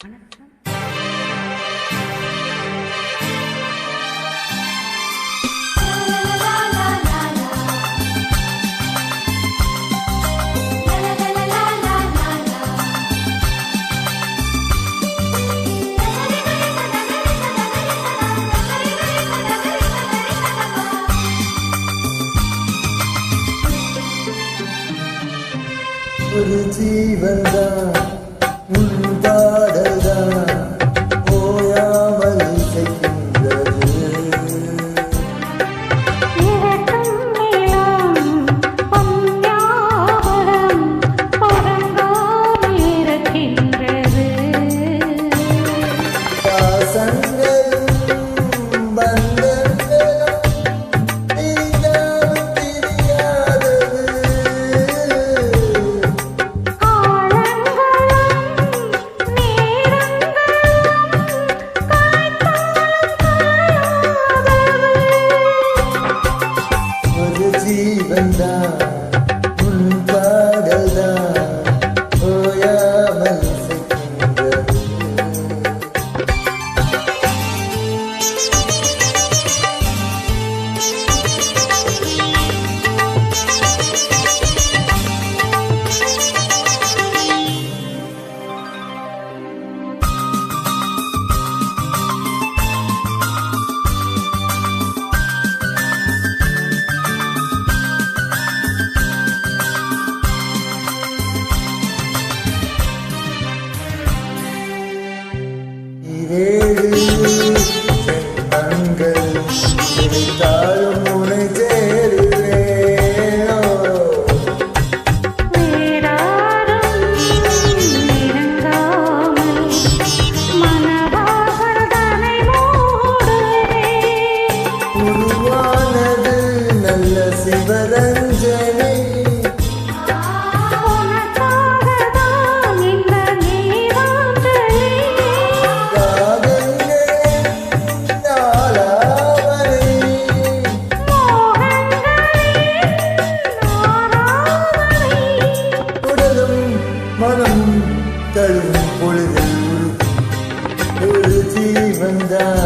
வணக்கம் ஒரு ஜீவன்தான். உன் பாடல்தான் ஓயாமல் வாழும் பொழுது ஒரு ஜீவன்தான்.